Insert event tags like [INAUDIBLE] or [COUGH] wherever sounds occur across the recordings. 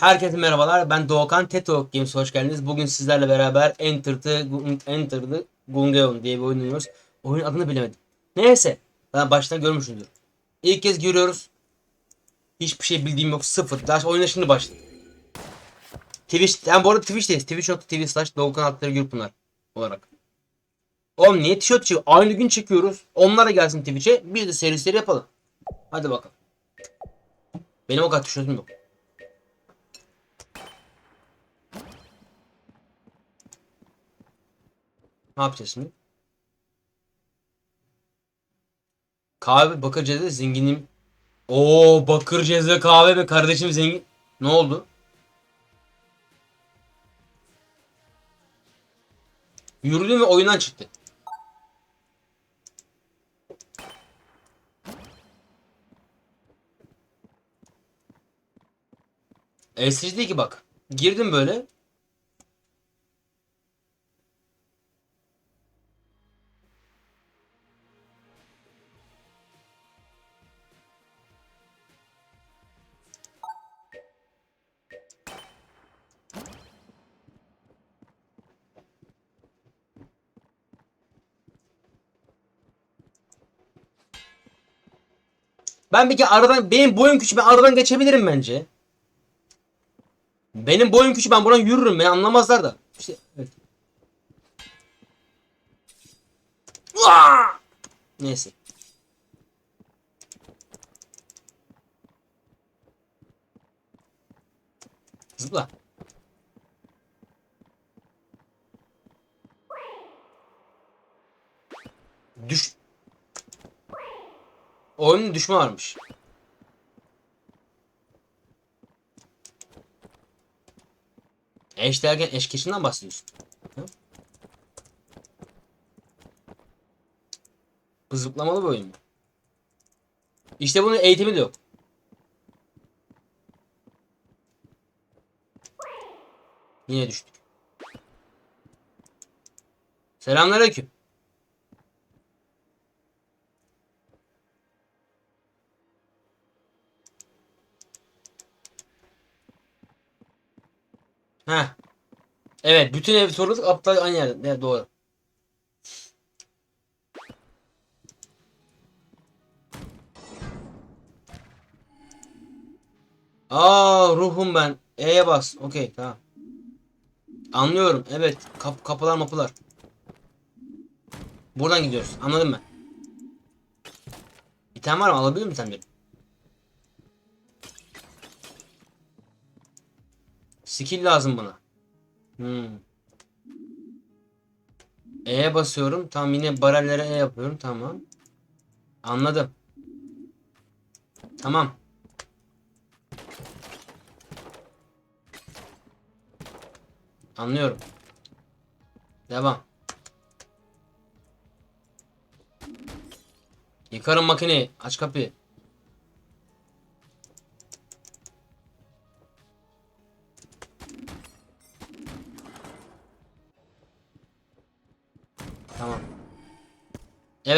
Herkese merhabalar. Ben Doğukan Teto Games hoş geldiniz. Bugün sizlerle beraber Enter the, Enter the Gungeon diye bir oyun oynuyoruz. Oyunun adını bilemedim. Neyse. Ben baştan görmüşsündür. İlk kez görüyoruz. Hiçbir şey bildiğim yok. Sıfır. Daha oyuna şimdi başladım. Twitch, yani bu arada Twitch'teyiz. Twitch.tv slash Doğukan Altları Gürpınar olarak. Oğlum niye tişört çekiyor? Aynı gün çekiyoruz. Onlara gelsin Twitch'e. Bir de seri yapalım. Hadi bakalım. Benim o kadar tişörtüm yok. Ne yapacağız şimdi? Kahve Bakırca'da zenginim. Oo Bakırca'da kahve mi kardeşim zengin. Ne oldu? Yürüdüm ve oyundan çıktı. Değil ki bak. Girdim böyle. Ben bir kere aradan benim boyum küçük ben aradan geçebilirim bence. Benim boyum küçük ben buradan yürürüm beni anlamazlar da. İşte evet. Neyse. Zıpla. Oyunun düşme varmış. Eş derken eşkeşinden bahsediyorsun. Hı? Bu zıplamalı bir oyun mu? İşte bunun eğitimi de yok. Yine düştük. Selamünaleyküm. Ha. Evet, bütün ev soruluk aptal aynı yerde. Evet, doğru. Aa ruhum ben. E'ye bas. Okey tamam. Anlıyorum. Evet. Kap kapılar mapılar. Buradan gidiyoruz. Anladım ben. Bir tane var mı? Alabilir misin sen beni? Skill lazım bana. Hmm. E'ye basıyorum. Tamam yine barellere E yapıyorum. Tamam. Anladım. Tamam. Anlıyorum. Devam. Yıkarım makineyi. Aç kapıyı.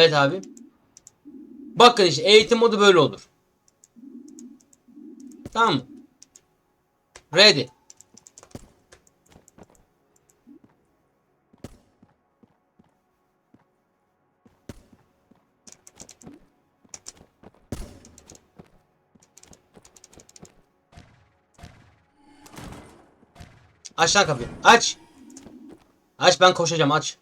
Evet abi. Bakın işte eğitim modu böyle olur. Tamam mı? Ready. Aç lan kapıyı. Aç. Aç ben koşacağım aç.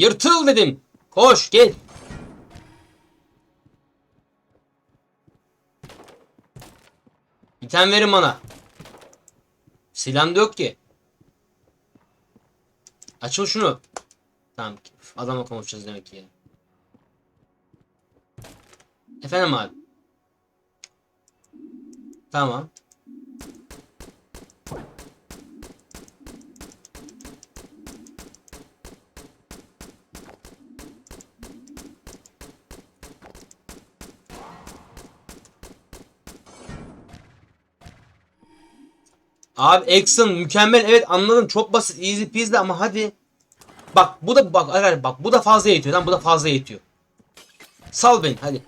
Yırtıl dedim. Koş gel. Tane verin bana. Silahım da yok ki. Açıl şunu. Tamam. Adamla konuşacağız demek ki. Efendim abi. Tamam. Abi Exxon mükemmel evet anladım çok basit easy peasy ama hadi. Bak bu da bak arkadaşlar bak bu da fazla yetiyor lan bu da fazla yetiyor. Sal beni hadi.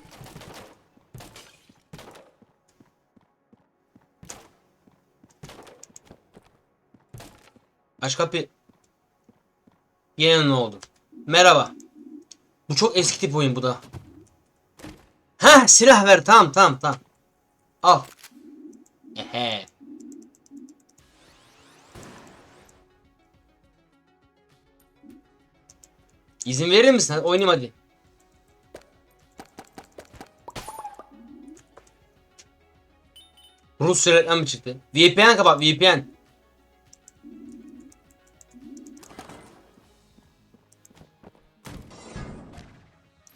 Aç kapı. Yine ne oldu? Merhaba. Bu çok eski tip oyun bu da. Ha silah ver tamam tamam tamam. Al. İzin verir misin? Hadi oynayayım hadi. Rus reklam mı çıktı? VPN kapat VPN.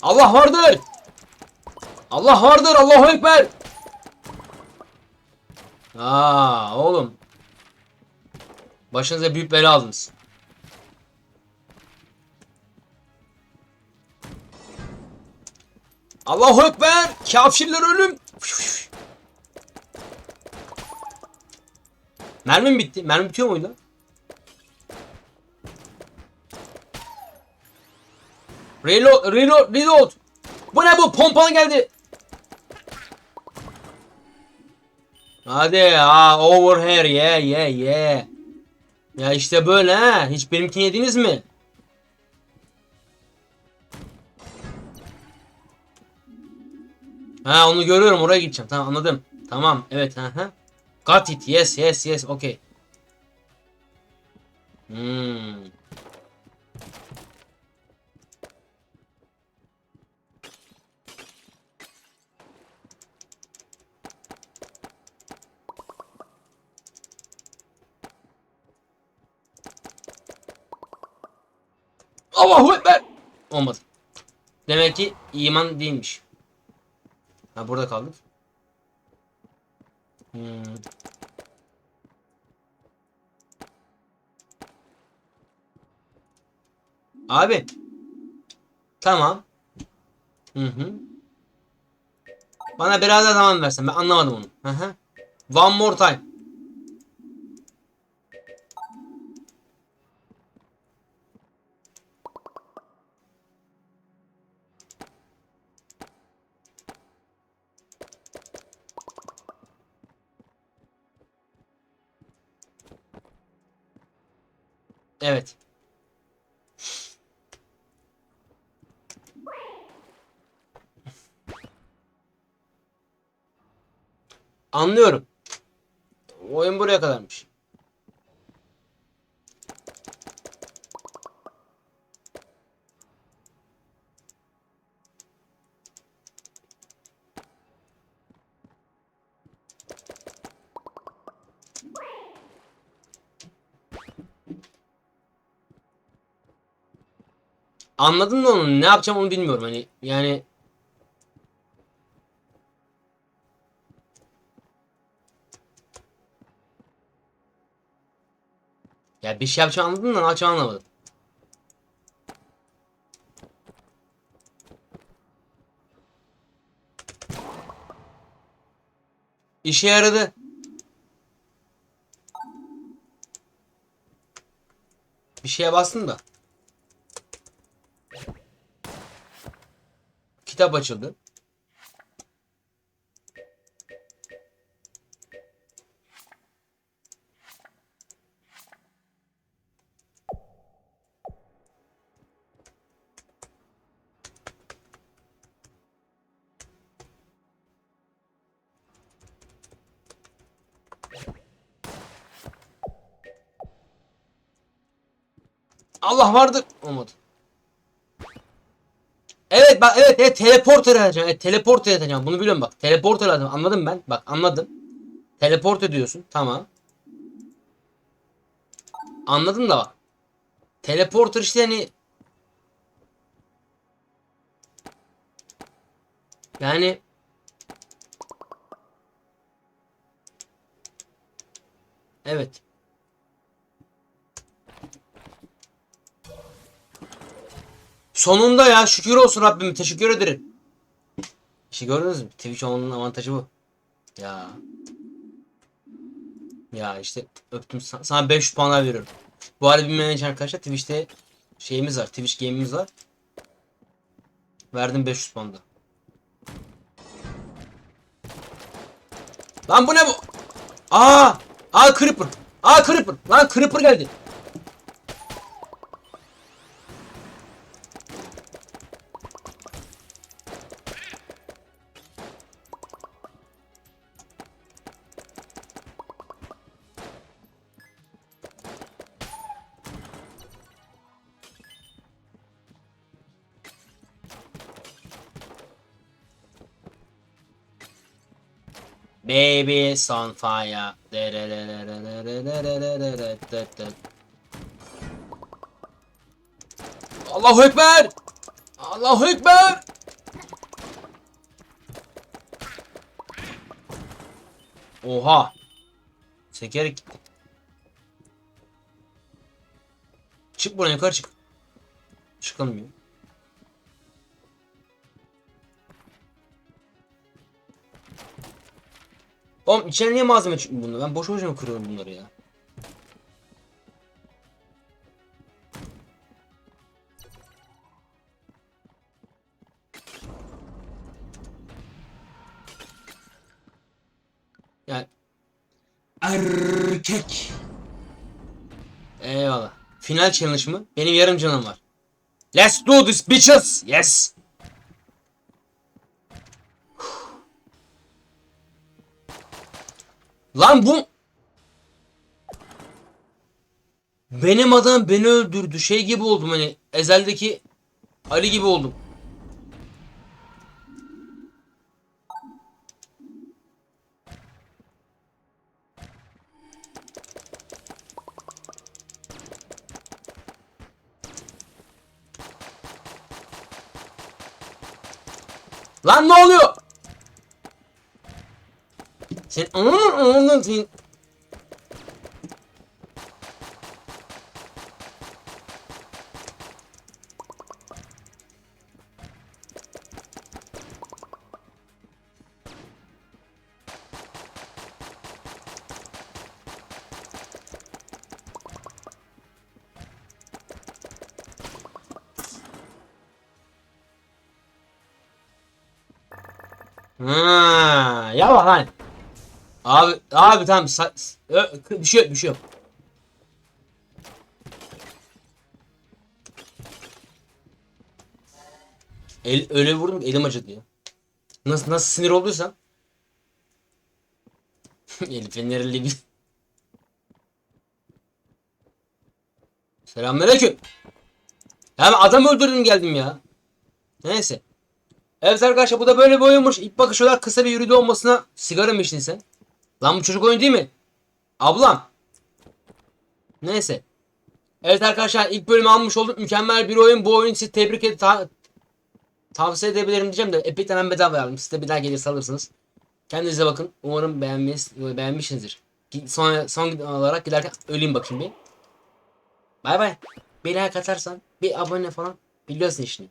Allah vardır. Allah vardır. Allahu Ekber. Aa oğlum. Başınıza büyük bela aldınız. Allahu Ekber. Kafirler ölüm. Mermim bitti. Mermi bitiyor muydu? Reload, reload, reload. Bu ne bu? Pompalı geldi. Hadi ha over here yeah yeah yeah. Ya işte böyle ha. Hiç benimkini yediniz mi? Ha onu görüyorum oraya gideceğim. Tamam anladım. Tamam evet ha ha. Got it. Yes yes yes okay. Hmm. Allahu Ekber. Olmadı. Demek ki iman değilmiş. Ha burada kaldık. Hmm. Abi. Tamam. Hı hı. Bana biraz daha zaman versen. Ben anlamadım onu. Hı hı. One more time. Evet. Anlıyorum. Oyun buraya kadarmış. Anladın mı onu? Ne yapacağım onu bilmiyorum. Hani yani ya bir şey yapacağım anladın mı? Ne yapacağım anlamadım. İşe yaradı. Bir şeye bastın da. Kitap açıldı. Allah vardır. Olmadı. Evet bak evet evet teleporter edeceğim. Evet teleporter edeceğim. Bunu biliyorum bak. Teleporter edeceğim. Anladım ben. Bak anladım. Teleport ediyorsun. Tamam. Anladım da bak. Teleporter işte hani yani Evet. Sonunda ya şükür olsun Rabbim teşekkür ederim. İşte gördünüz mü? Twitch olmanın avantajı bu. Ya. Ya işte öptüm sana 500 puanlar veriyorum. Bu arada bilmeyen için arkadaşlar Twitch'te şeyimiz var. Twitch game'imiz var. Verdim 500 puan da. Lan bu ne bu? Aa! Aa Creeper. Aa Creeper. Lan Creeper geldi. Baby on fire. Allahu Ekber. Allahu Ekber. Oha. Sekerek gitti. Çık buradan yukarı çık. Çıkılmıyor. Oğlum içine niye malzeme çıkmıyor bunda? Ben boş boşuna kırıyorum bunları ya. Yani erkek. Eyvallah. Final challenge mı? Benim yarım canım var. Let's do this bitches. Yes. Lan bu Benim adam beni öldürdü. Şey gibi oldum hani Ezel'deki Ali gibi oldum. Lan ne oluyor? Sen anladın anladın sen. Ha, yavaş lan. Abi abi tamam sa- bir şey yok bir şey yok. El, öyle vurdum elim acıdı ya. Nasıl nasıl sinir olduysam. [LAUGHS] Elif fenerli bir. Selamünaleyküm. Ya ben adam öldürdüm geldim ya. Neyse. Evet arkadaşlar bu da böyle bir oyunmuş. İlk bakış olarak kısa bir yürüdü olmasına sigara mı içtin sen? Lan bu çocuk oyun değil mi? Ablam. Neyse. Evet arkadaşlar ilk bölümü almış olduk. Mükemmel bir oyun. Bu oyunu size tebrik et ta- tavsiye edebilirim diyeceğim de Epic'ten ben bedava aldım. Siz de bir daha gelirse alırsınız. Kendinize bakın. Umarım beğenmiş, beğenmişsinizdir. Son, son olarak giderken öleyim bakayım bir. Bay bay. Bir like atarsan bir abone falan biliyorsun işini.